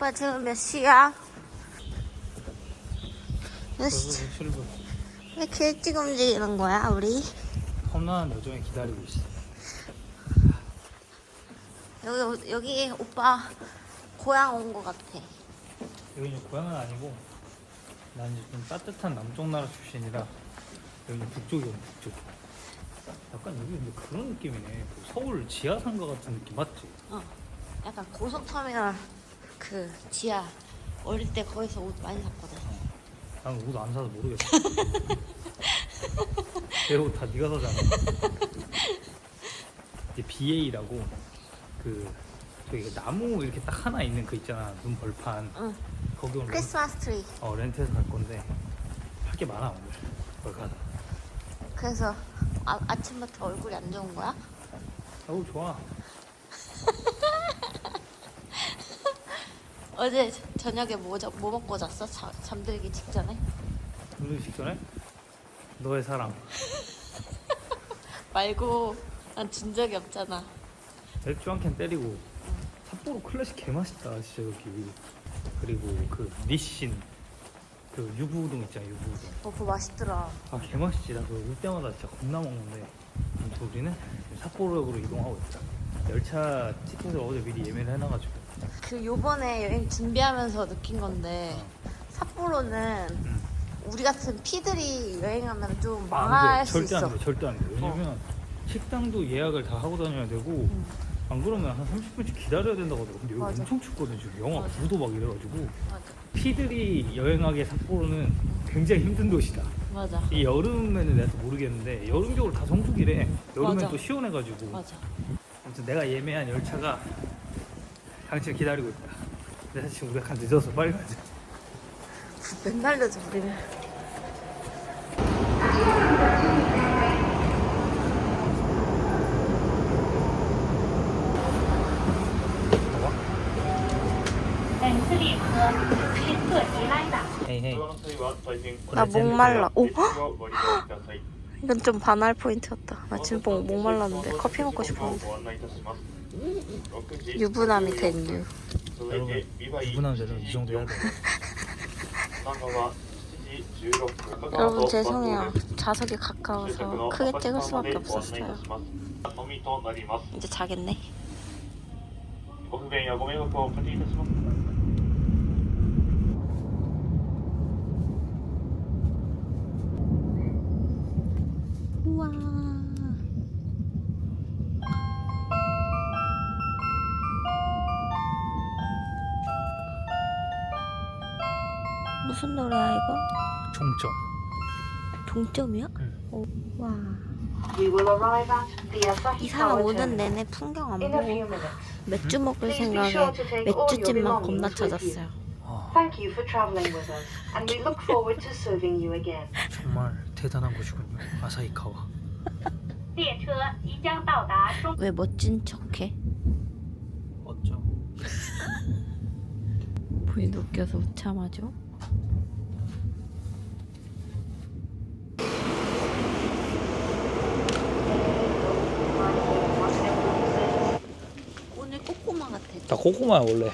오빠 지금 몇 시야? 몇 시? 왜 이렇게 일찍 움직이는 거야 우리? 험난한 여정에 기다리고 있어 여기 여기 오빠 고향 온 거 같아. 여기는 고향은 아니고 난 이제 좀 따뜻한 남쪽 나라 출신이라 여기는 북쪽이야 북쪽 약간 여기 근데 그런 느낌이네 뭐 서울 지하상가 같은 느낌 맞지? 어. 약간 고속터미널 그 지하 어릴 때 거기서 옷 많이 샀거든. 나는 옷안 사서 모르겠어 내 옷 다 네가 사잖아 이제 BA라고 그 저기 그 나무 이렇게 딱 하나 있는 그 있잖아 눈 벌판 응. 거기 오늘 크리스마스 트리. 어 렌트해서 갈 건데 할 게 많아 오늘 거기 가서 그래서 아, 아침부터 얼굴이 안 좋은 거야? 아우 좋아 어제 저- 저녁에 뭐, 자- 뭐 먹고 잤어? 자, 잠들기 직전에? 오늘 직전에? 너의 사랑. 말고 난 준 적이 없잖아. 맥주 한 캔 때리고. 삿포로 클래식 개 맛있다 진짜 여기. 그리고 그 니신. 그 유부우동 있잖아 유부우동. 어, 그거 맛있더라. 아 개 맛있지. 나 그거 올 때마다 진짜 겁나 먹는데. 아무튼 우리는 지금 삿포로역으로 이동하고 있다. 열차 티켓을 어제 미리 예매를 해놔가지고 그 요번에 여행 준비하면서 느낀 건데 삿포로는 응. 우리 같은 피들이 여행하면 좀 아, 안 망할 돼. 수 절대 있어. 안 돼. 절대 안 돼. 왜냐면 식당도 예약을 다 하고 다녀야 되고 안 그러면 한 30분씩 기다려야 된다고 하더라고. 근데 여기 맞아. 엄청 춥거든 지금 영하 맞아. 9도 막 이래가지고 맞아. 피들이 여행하기 삿포로는 굉장히 힘든 도시다. 맞아. 이 여름에는 내가 또 모르겠는데 여름 겨울 다 성수기래. 여름엔 맞아. 또 시원해가지고. 맞아. 아무튼 내가 예매한 열차가 당신을 기다리고 있다. 근데 사실 우리가 약간 늦어서 빨리 가자. 맨날 늦어 우리는. 헤이 헤이. 나 목말라. 오, 헉! 이건 좀 반할 포인트였다. 나 지금 목, 목말랐는데 커피 먹고 싶었는데. 유부남이 된 유. 여러분 유부남자는 이 정도 열받아. 여러분 죄송해요. 좌석이 가까워서 크게 찍을 수밖에 없었어요. 이제 자겠네. 우와. 무슨 노래야 이거? 종점. 동점이야? 응. 오, 와. We will arrive at the Asahi 이 사람 Tower 오는 terminal 내내 풍경 안 in a few 보고 minutes. 맥주 먹을 Please be 생각에 sure to take all your 맥주집만 겁나 belongings with you. 찾았어요. 아, Thank you for traveling with us, and we look forward to serving you again. 정말 대단한 곳이군요. 아사히카와. 列车即将到达中。 왜 멋진 척해? 어쩌? 본인 웃겨서 못 참아죠? 나 고구마야 원래.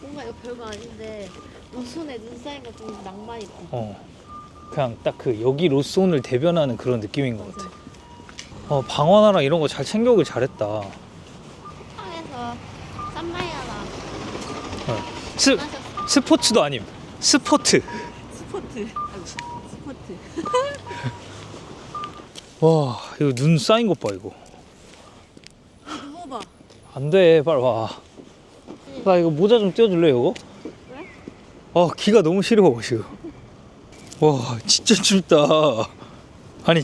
뭔가 이거 별거 아닌데 우손에 눈거좀 낭만 있다. 어. 그냥 딱 그 여기 로스온을 대변하는 그런 느낌인 것 같아. 어 방어나랑 이런 거 잘 챙겨오길 잘했다. 항에서 쌈마이 하나 어. 스 마셨어. 스포츠도 아님. 스포트. 스포트. 아이고, 스포트. 와 이거 눈 쌓인 것 봐 이거. 누워봐. 안 돼 빨리 와. 나 이거 모자 좀 띄워줄래 이거? 왜? 아 귀가 너무 시려 지금. 와 진짜 춥다. 아니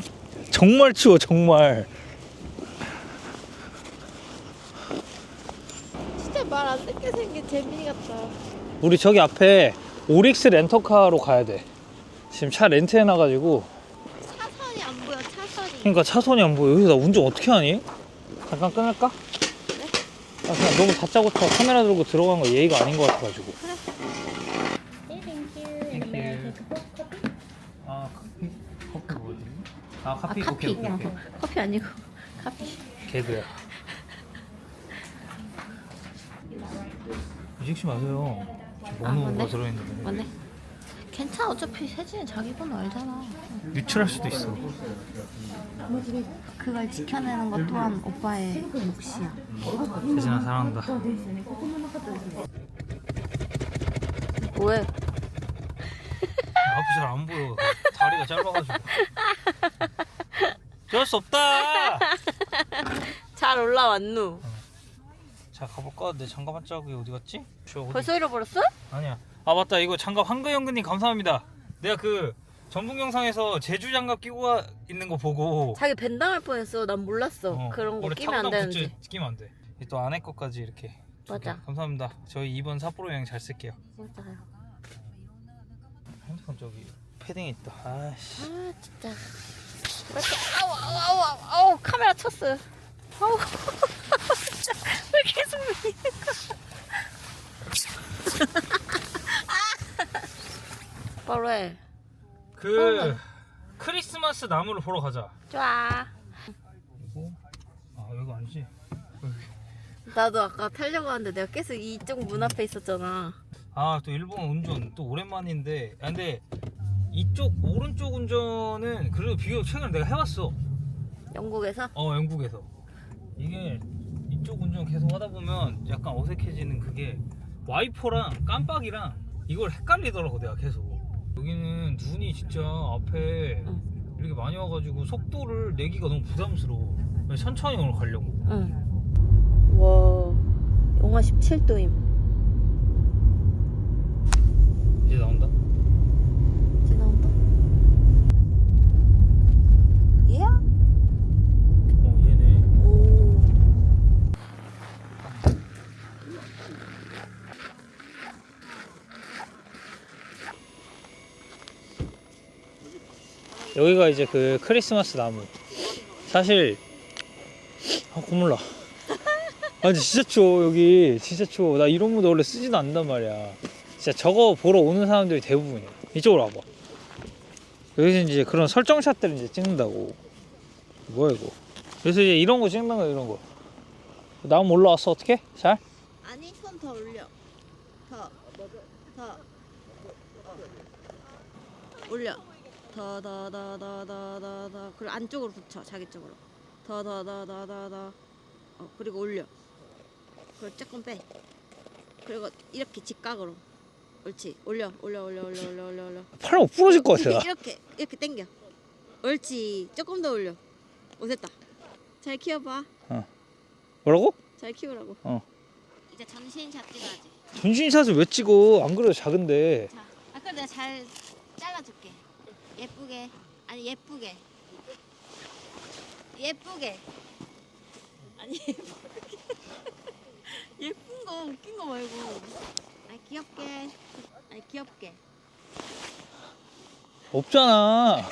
정말 추워 정말. 진짜 말 안 듣게 생긴 재민이 같다. 우리 저기 앞에 오릭스 렌터카로 가야 돼. 지금 차 렌트해놔가지고 차선이 안 보여. 차선이. 그러니까 차선이 안 보여. 여기서 나 운전 어떻게 하니? 잠깐 끊을까? 네? 아, 그냥 너무 다짜고짜 카메라 들고 들어간 거 예의가 아닌 것 같아가지고. 아 커피? 커피 뭐지? 아아 커피? 커피. 오케이 오케이 오케이. 커피 아니고 커피. 개그야. 찍지 마세요. 아, 번호가 뭔데? 들어있는데 맞네. 괜찮아 어차피 세진이 자기 번호 알잖아. 유출할 수도 있어. 그걸 지켜내는 것 또한 오빠의 몫이야. 세진아 사랑한다. 뭐해? 앞이 잘 안 보여. 다리가 짧아가지고. 어쩔 수 없다. 잘 올라왔누. 자 가볼까? 내 장갑 한 짝이 어디 갔지? 저 어디? 벌써 잃어버렸어? 아니야. 아 맞다. 이거 장갑 한근영근님 감사합니다. 내가 그 전북 영상에서 제주 장갑 끼고 가- 있는 거 보고 자기 벤당할 뻔했어. 난 몰랐어. 어, 그런 거 원래 끼면 안 되는지. 굿즈 끼면 안 돼. 이또 안에 것까지 이렇게. 맞아. 감사합니다. 저희 이번 삿포로 여행 잘 쓸게요. 진짜요. 핸드폰 저기 패딩 있다. 아씨. 아 진짜. 왜 이렇게 아우 아우 아우 아우 아우 카메라 쳤어. 아우 진짜 왜 계속 밀리는 거야? 바로 해. 그 크리스마스 나무를 보러 가자. 좋아. 그리고 아 여기 아니지? 나도 아까 타려고 하는데 내가 계속 이쪽 문 앞에 있었잖아. 아 또 일본 운전 또 오랜만인데 아, 근데 이쪽 오른쪽 운전은 그래도 비교적 최근에 내가 해봤어 영국에서? 어 영국에서 이게 이쪽 운전 계속 하다 보면 약간 어색해지는 그게 와이퍼랑 깜빡이랑 이걸 헷갈리더라고 내가 계속 여기는 눈이 진짜 앞에 응. 이렇게 많이 와가지고 속도를 내기가 너무 부담스러워 천천히 오늘 가려고 응. 와, 영하 17도임. 이제 나온다 이제 나온다. 얘야? 어 얘네 오. 여기가 이제 그 크리스마스 나무. 사실 아 고물라. 아 근데 진짜 추워 여기 진짜 추워. 나 이런 무드 원래 쓰지도 않는단 말이야. 진짜 저거 보러 오는 사람들이 대부분이야. 이쪽으로 와봐. 여기서 이제 그런 설정샷들을 이제 찍는다고. 뭐야 이거? 그래서 이제 이런 거 찍는 거야 이런 거. 나무 올라왔어 어떻게? 잘? 아니, 손더 올려. 더. 더. 어. 올려. 더, 더, 더, 더, 더, 더, 더. 그리고 안쪽으로 붙여, 자기 쪽으로. 더, 더, 더, 더, 더, 더. 어, 그리고 올려. 그리고 조금 빼. 그리고 이렇게 직각으로. 옳지. 올려, 올려, 올려, 올려, 올려, 올려, 올려. 팔 부러질 것 같아. 나. 이렇게 이렇게 당겨. 옳지. 조금 더 올려. 오 됐다. 잘 키워봐. 뭐라고? 잘 키우라고. 어. 이제 전신샷 찍어야지. 전신샷을 왜 찍어? 안 그래도 작은데. 자, 아까 내가 잘 잘라줄게. 예쁘게. 아니 예쁘게. 예쁘게. 아니 예쁘게. 예쁜 거 웃긴 거 말고. 아니 귀엽게. 아니 귀엽게. 없잖아.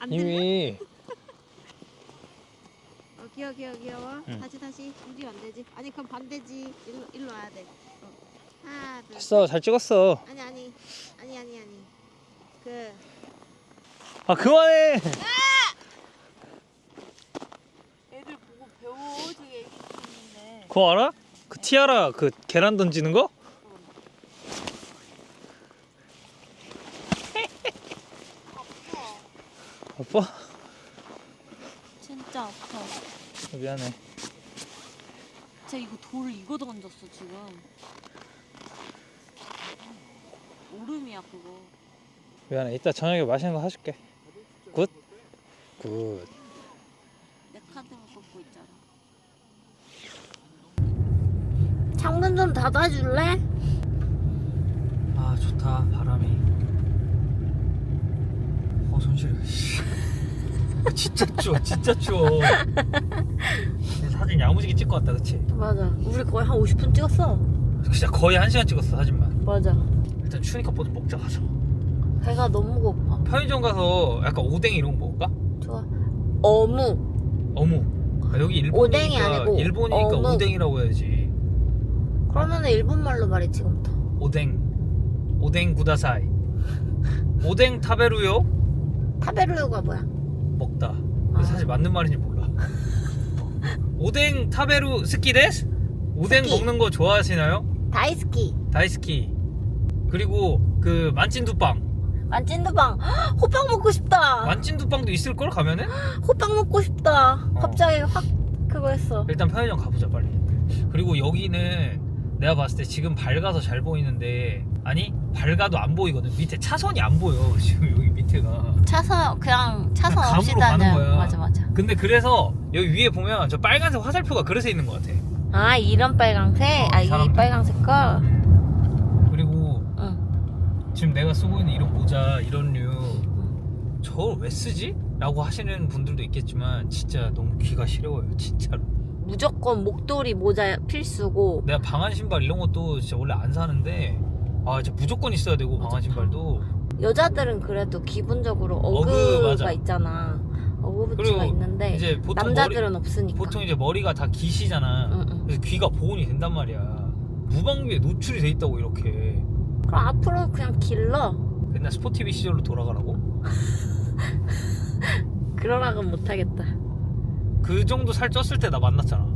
안 돼. 이미. 어 귀여워 귀여워 귀여워. 응. 다시 다시 움직이면 안 되지. 아니 그럼 반대지. 일로 일로 와야 돼. 어. 하나 둘. 됐어 잘 찍었어. 아니 아니 아니 아니 아니. 그 아 그만해. 애들 보고 배워 저기 애기 있는데. 그거 알아? 그 티아라 그 계란 던지는 거? 아빠? 진짜 아파. 미안해. 쟤 이거 돌 이거 던졌어 지금. 오름이야 그거. 미안해. 이따 저녁에 맛있는 거 사줄게. 굿. 굿. 내 카드로 걷고 있잖아. 창문 좀 닫아줄래? 아 좋다 바람이. 어 손실해. 진짜 추워 진짜 추워. 사진 야무지게 찍고 왔다 그치? 맞아. 우리 거의 한 50분 찍었어. 진짜 거의 한 시간 찍었어 사진만. 맞아. 일단 추우니까 뭐좀 먹자 가서. 배가 너무 고파. 편의점 가서 약간 오뎅 이런 거 먹을까? 좋아. 어묵. 어묵. 아, 여기 일본이니까 아니고 일본이니까 어묵. 오뎅이라고 해야지. 그러면은 일본 말로 말해 지금부터. 오뎅. 오뎅 구다사이. 오뎅 타베루요? 타베르요가 뭐야? 먹다. 아. 근데 사실 맞는 말인지 몰라. 오뎅 타베루 스키데스? 오뎅 스키. 먹는 거 좋아하시나요? 다이스키 다이스키 그리고 그 만찐두빵 만찐두빵. 호빵 먹고 싶다. 만찐두빵도 있을 걸 가면은? 호빵 먹고 싶다. 어. 갑자기 확 그거 했어. 일단 편의점 가보자 빨리. 그리고 여기는 내가 봤을 때 지금 밝아서 잘 보이는데 아니 밝아도 안 보이거든. 밑에 차선이 안 보여 지금 여기 밑에가. 차선 그냥 차선 그냥 없이 감으로 가는. 다녀 거야. 맞아 맞아. 근데 그래서 여기 위에 보면 저 빨간색 화살표가 그래서 있는 것 같아. 아 이런 빨강색? 어, 아 이 사람들. 빨강색 거? 응. 지금 내가 쓰고 있는 이런 모자 이런 류 저걸 왜 쓰지? 라고 하시는 분들도 있겠지만 진짜 너무 귀가 시려워요 진짜로. 무조건 목도리 모자 필수고. 내가 방한 신발 이런 것도 진짜 원래 안 사는데 아 진짜 무조건 있어야 되고 방한 신발도. 여자들은 그래도 기본적으로 어그, 어그가 맞아. 있잖아. 어그 부츠가 그리고 있는데 이제 보통 남자들은 머리, 없으니까. 보통 이제 머리가 다 기시잖아. 응, 응. 그래서 귀가 보온이 된단 말이야. 무방비에 노출이 돼 있다고 이렇게 그럼 앞으로 그냥 길러? 옛날 스포티비 시절로 돌아가라고? 그러라고는 못하겠다. 그 정도 살 쪘을 때 나 만났잖아.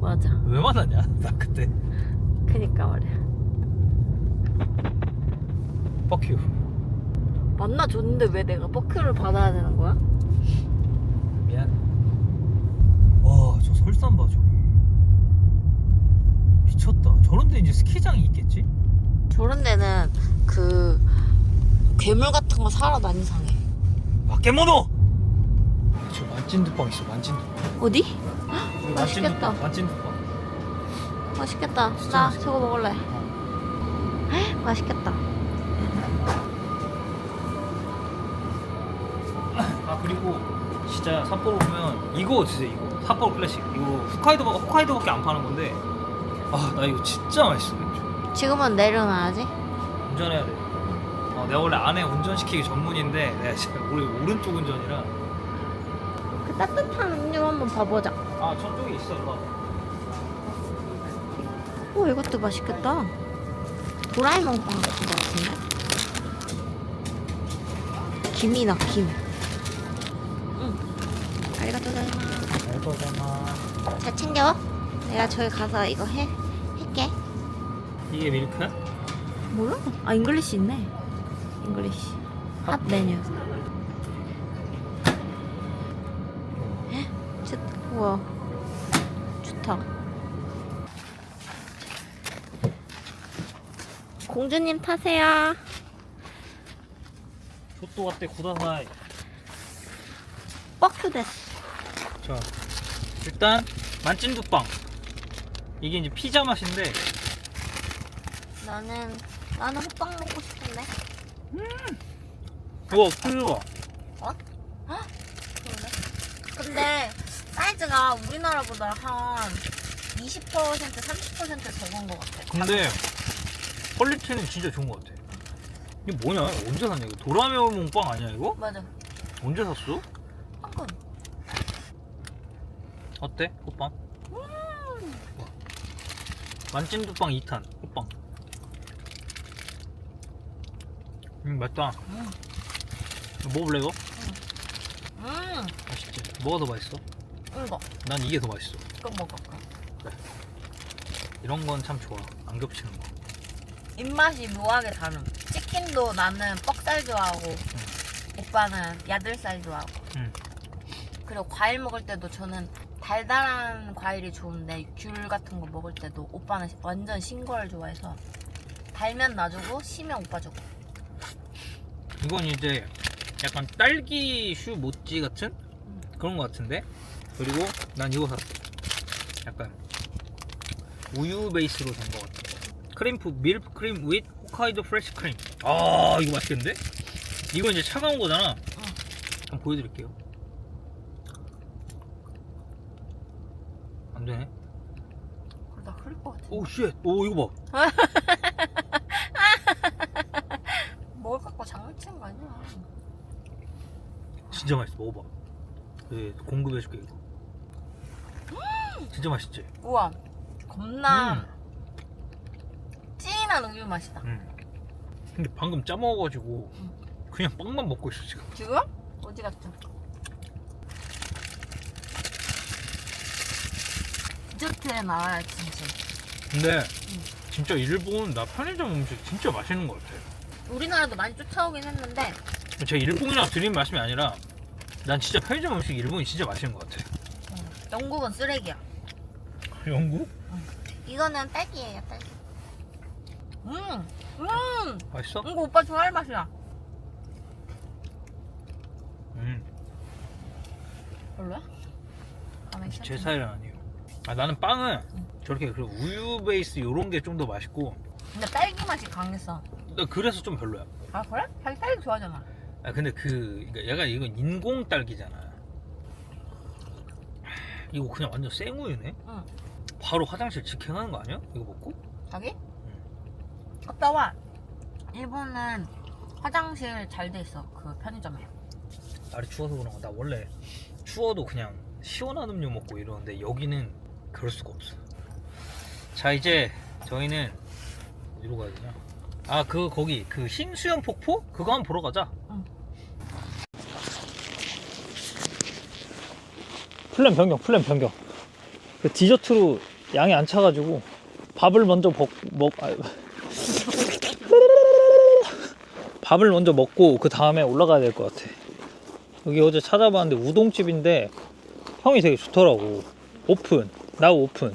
맞아. 왜 만났냐? 나 그때. 그니까 말이야. 뻑큐 만나줬는데 왜 내가 버큐를 받아야 되는 거야? 미안. 와 저 설산 봐 저기. 미쳤다. 저런데 이제 스키장이 있겠지? 저런 데는 그 괴물 같은 거 살아도 안 이상해. 마케모노! 저 만찐두빵 있어 만찐두빵. 어디? 여기 맛있겠다. 만찐두빵, 맛있겠다. 진짜 나 맛있겠다. 저거 먹을래. 헉, 맛있겠다. 아 그리고 진짜 삿포로 보면 이거 진짜 이거. 삿포로 클래식. 이거 홋카이도 홋카이도밖에 안 파는 건데. 아 나 이거 진짜 맛있어 지금은 내려놔야지. 운전해야 돼. 어, 내가 원래 안에 운전시키기 전문인데 내가 진짜 우리 오른쪽 운전이라. 그 따뜻한 음료 한번 봐보자. 아 저쪽에 있어 이거 오 이것도 맛있겠다. 도라에몽 빵 같은 거 같은데? 김이나 김. 응. 아리가또자이마스 알거잖아 잘 챙겨. 내가 저기 가서 이거 해 이게 밀크야? 몰라 아 잉글리시 있네. 잉글리시. 핫 메뉴. 헉, 우와. 좋다. 공주님 타세요. 조또 왔대 구다사이. 뻑큐 데스 자 일단 만찐두빵. 이게 이제 피자 맛인데 나는 나는 호빵 먹고 싶은데. 우와 풀거 근데 사이즈가 우리나라보다 한 20% 30% 적은 것 같아. 근데 퀄리티는 진짜 좋은 것 같아. 이게 뭐냐? 언제 샀냐? 이거 도라에몽 빵 아니야 이거? 맞아. 언제 샀어? 방금 어때? 호빵? 만찐두빵 2탄 호빵 음 맛있다. 이거 먹어볼래 이거? 음. 맛있지? 뭐가 더 맛있어? 이거. 난 이게 더 맛있어. 이거 먹어 이런 건 참 좋아. 안 겹치는 거. 입맛이 묘하게 다름 치킨도 나는 뻑살 좋아하고 오빠는 야들살 좋아하고. 음. 그리고 과일 먹을 때도 저는 달달한 과일이 좋은데 귤 같은 거 먹을 때도 오빠는 완전 신걸 좋아해서 달면 놔주고 시면 오빠 주고 이건 이제 약간 딸기 슈 모찌 같은 그런 거 같은데? 그리고 난 이거 샀어. 약간 우유 베이스로 된거 같아. 크림프 밀크 크림 윗 홋카이도 프레시 크림 아 이거 맛있겠는데? 이거 이제 차가운 거잖아. 한번 보여드릴게요. 안 되네. 그러다 흐를 것 같아 오쉣오 이거 봐 장난치는 거 아니야 진짜 맛있어 먹어봐 네, 공급해줄게 이거 진짜 맛있지? 우와 겁나 음. 진한 우유 맛이다 음. 근데 방금 짜 먹어가지고 그냥 빵만 먹고 있어 지금 지금? 어디 갔죠? 디저트에 나와야 진짜 근데 진짜 일본 나 편의점 음식 진짜 맛있는 것 같아. 우리나라도 많이 쫓아오긴 했는데 제가 일본이랑 드린 말씀이 아니라 난 진짜 편의점 음식 일본이 진짜 맛있는 것 같아. 영국은 쓰레기야. 영국? 이거는 딸기예요, 딸기. 음, 음, 맛있어? 이거 오빠 좋아할 맛이야. 음, 별로야? 가만히 제 스타일은 아니에요. 아 나는 빵은 저렇게 그 우유 베이스 요런 게 좀 더 맛있고 근데 딸기 맛이 강했어. 나 그래서 좀 별로야. 아 그래? 자기 딸기 좋아하잖아. 아 근데 그 그러니까 얘가 이건 인공 딸기잖아. 하, 이거 그냥 완전 생우유네. 응. 바로 화장실 직행하는 거 아니야? 이거 먹고? 자기? 오빠와 일본은 화장실 잘 돼 있어 그 편의점에. 날이 추워서 그런 거. 나 원래 추워도 그냥 시원한 음료 먹고 이러는데 여기는 그럴 수가 없어. 자 이제 저희는 어디로 가야 되냐? 아 그 거기 그 흰 수염 폭포 그거 한번 보러 가자. 응. 플랜 변경, 플랜 변경. 그 디저트로 양이 안 차가지고 밥을 먼저 먹, 먹 아, 밥을 먼저 먹고 그 다음에 올라가야 될 것 같아. 여기 어제 찾아봤는데 우동집인데 형이 되게 좋더라고. 오픈, 나 오픈.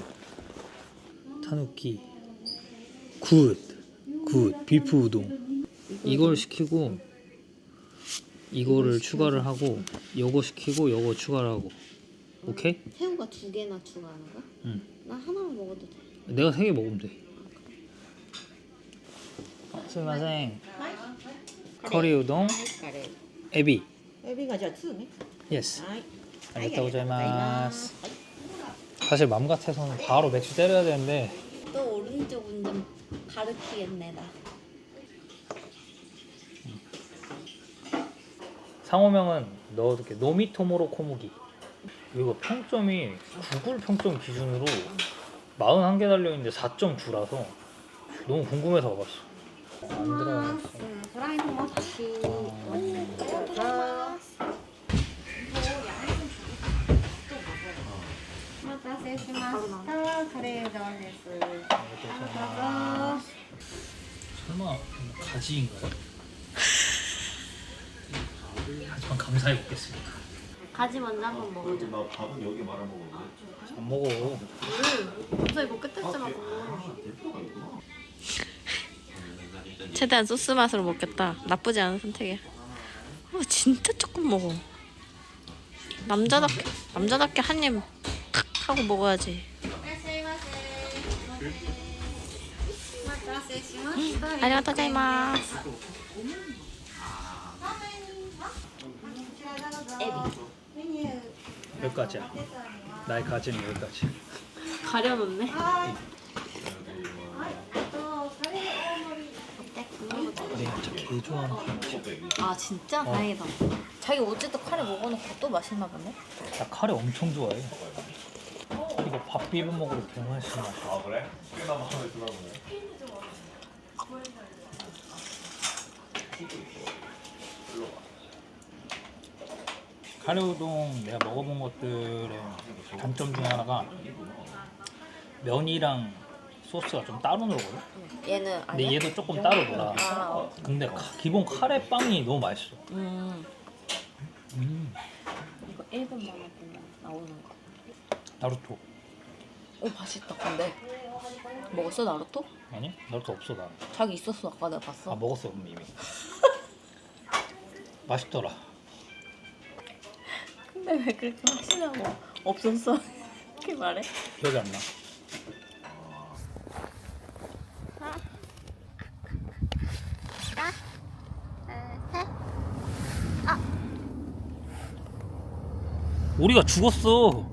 타누키, 굿, 굿, 비프 우동. 이걸 시키고 이거를 추가를 하고 요거 시키고 요거 추가를 하고. 오케이? 새우가 두 개나 추가하는 거야? 응. 나 하나만 먹어도 돼. 내가 세 개 먹으면 돼. 아, 스마생 커리 우동 에비. 에비가 자 투네. 예스. 알겠다고 자이마스. 사실 맘 같아서는 바로 맥주 때려야 되는데. 또 오른쪽 운전 가르치겠네 나. 상호명은 너 이렇게 노미토모로 코무기. 이거 평점이 구글 평점 기준으로 41개 달려 있는데 4.9라서 너무 궁금해서 와봤어. 안 들어가. 브라이드 머치. だし。ありがとうございます。お待たせしました。カレーうどんです。 설마 가지인가요? 하지만 감사히 먹겠습니다. 가지 먼저 한번 먹어줘. 나 밥은 여기 말아 먹었는데 안 먹어. 갑자기 먹겠다잖아. 최대한 소스 맛으로 먹겠다. 나쁘지 않은 선택이야. 어, 진짜 조금 먹어. 남자답게 남자답게 한 입 하고 먹어야지. 자이마스. 여기까지야. 나의 가지는 여기까지. 가려놓네. 내가 진짜 개 좋아하는 카레. 아 진짜 다행이다. 자기 어제도 카레 먹어놓고 또 맛있나 보네. 나 카레 엄청 좋아해. 이거 밥 비벼 먹으러 병맛이 맛이야. 아 그래? 꽤나 마음에 들어 보네 카레 우동 내가 먹어본 것들의 단점 중에 하나가 면이랑 소스가 좀 따로 놀거든. 얘는 근데 얘도 조금 따로 놀아. 아, 근데 카- 기본 카레 빵이 너무 맛있어. 음. 음, 이거 1분만 보면 나오는 거. 나루토. 오 맛있다. 근데 먹었어 나루토? 아니? 나루토 없어 나. 자기 있었어 아까 내가 봤어. 아 먹었어 그럼 이미. 맛있더라. 근데 왜 그렇게 확신하고 없었어? 이렇게 말해? 기억이 안 나. 우리가 죽었어.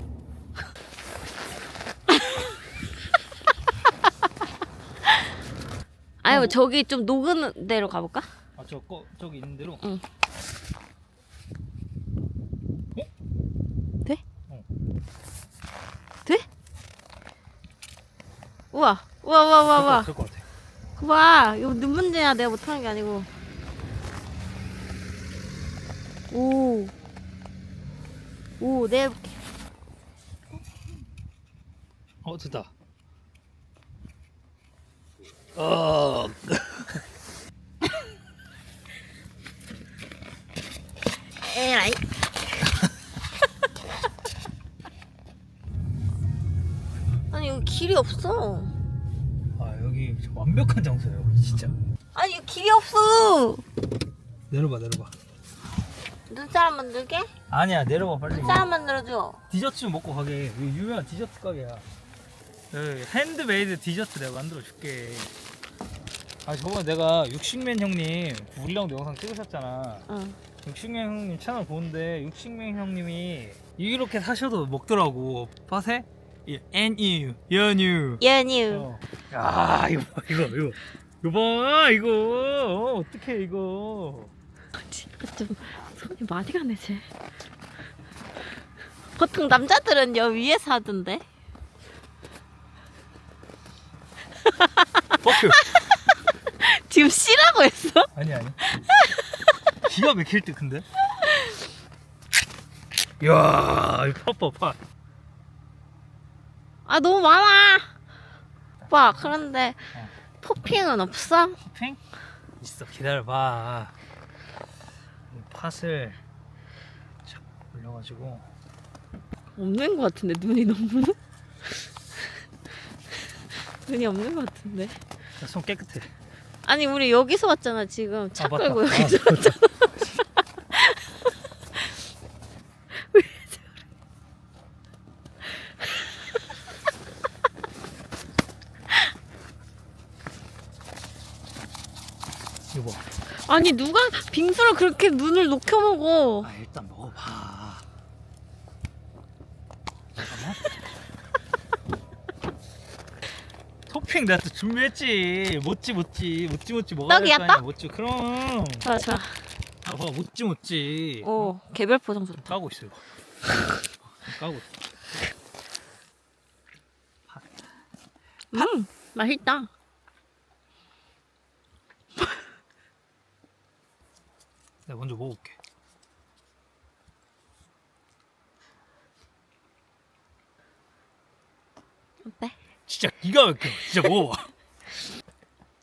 아니 저기 좀 녹은 데로 가볼까? 아 저 거 저기 있는 대로. 응. 어? 돼? 어. 돼? 우와 우와 우와 우와 우와 될것 같아. 그거 봐 이거 눈 문제야 내가 못하는 게 아니고 오. 오, 내 어 됐다. 어. 에라이. 아니 여기 길이 없어. 아 여기 완벽한 장소예요 진짜 아니 여기 길이 없어. 내려봐 내려봐 눈사람 만들게? 아니야 내려봐 빨리 눈사람 만들어줘. 디저트 좀 먹고 가게 여기 유명한 디저트 가게야 여기 핸드메이드 디저트 내가 만들어 줄게 아 저번에 내가 육식맨 형님 우리랑도 영상 찍으셨잖아 응. 육식맨 형님 채널 보는데 육식맨 형님이 이렇게 사셔도 먹더라고 파세? NU 연유 연유. 어. 야 이거 봐 이거 이거 이거 봐 이거 어, 어떡해 이거 좀 손이 많이 가네 쟤. 보통 남자들은 여 위에서 하던데. 버큐 지금 C라고 했어? 아니 아니 기가 막힐 듯 근데 이야 파파 파 아 너무 많아. 오빠 그런데 어. 토핑은 없어? 토핑? 있어 기다려봐 이 팥을 착 올려가지고 없는 것 같은데 눈이 너무 눈이 없는 것 같은데. 나손 깨끗해 아니 우리 여기서 왔잖아 지금 차 아, 맞다. 끌고 아, 여기서 맞다. 이거 봐. 아니 누가 빙수를 그렇게 눈을 녹여 먹어 아 일단 먹어봐. 잠깐만. 토핑 내가 또 준비했지. 못지 못지 못지 못지 먹어야 떡이야, 될거 아니야. 떡? 못지 그럼. 자자 아, 봐 못지 못지. 오 개별 포장 좋다 까고 있어요. 까고. 있어. 음 맛있다 내가 먼저 먹어볼게. 어때? 진짜 기가 막혀. 진짜 먹어봐.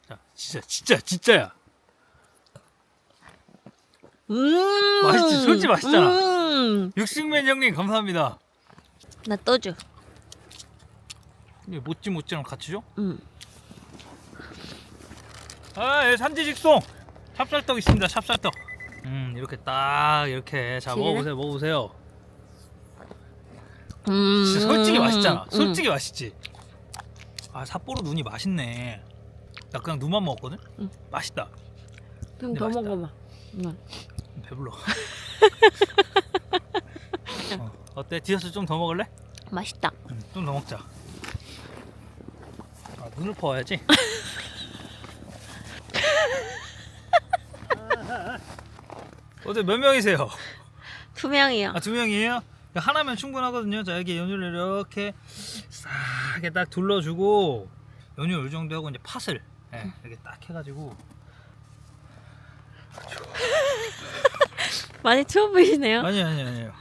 자, 진짜 진짜 진짜야. 음 맛있지? 솔직히 맛있잖아. 음. 육식맨 형님 감사합니다. 나 떠줘 이게 모찌 모찌랑 같이 줘? 음. 아, 예, 산지직송 찹쌀떡 있습니다. 찹쌀떡. 음, 이렇게 딱 이렇게 자? 먹어보세요. 먹어보세요. 음. 진짜 솔직히 맛있잖아. 음. 솔직히 맛있지. 아, 삿포로 눈이 맛있네. 나 그냥 눈만 먹었거든. 응. 맛있다. 좀 근데 더 맛있다. 먹어봐 응. 배불러. 어, 어때? 디저트 좀 더 먹을래? 맛있다 응, 좀 더 먹자. 아, 눈을 퍼와야지. 어때 몇 명이세요? 두 명이요 아 두 명이에요? 하나면 충분하거든요. 자 여기 연유를 이렇게 싹 이렇게 딱 둘러주고 연유 이 정도 하고 이제 팥을 예, 이렇게 딱 해가지고 많이 추워 보이시네요 아니 아니 아니요.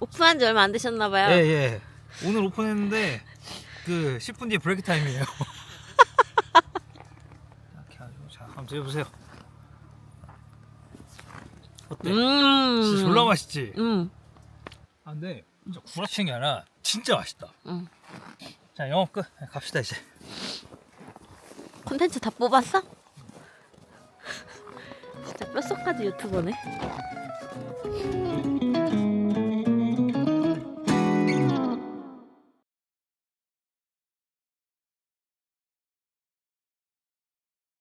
오픈한 지 얼마 안 되셨나봐요 예 예. 오늘 오픈했는데 그 10분 뒤에 브레이크 타임이에요. 이렇게 해가지고 자 한번 드셔보세요. 어때? 음. 진짜 졸라 맛있지? 음. 아 근데 진짜 구라치는 게 아니라 진짜 맛있다. 음. 자 영업 끝. 네, 갑시다 이제. 콘텐츠 다 뽑았어? 진짜 뼛속까지 유튜버네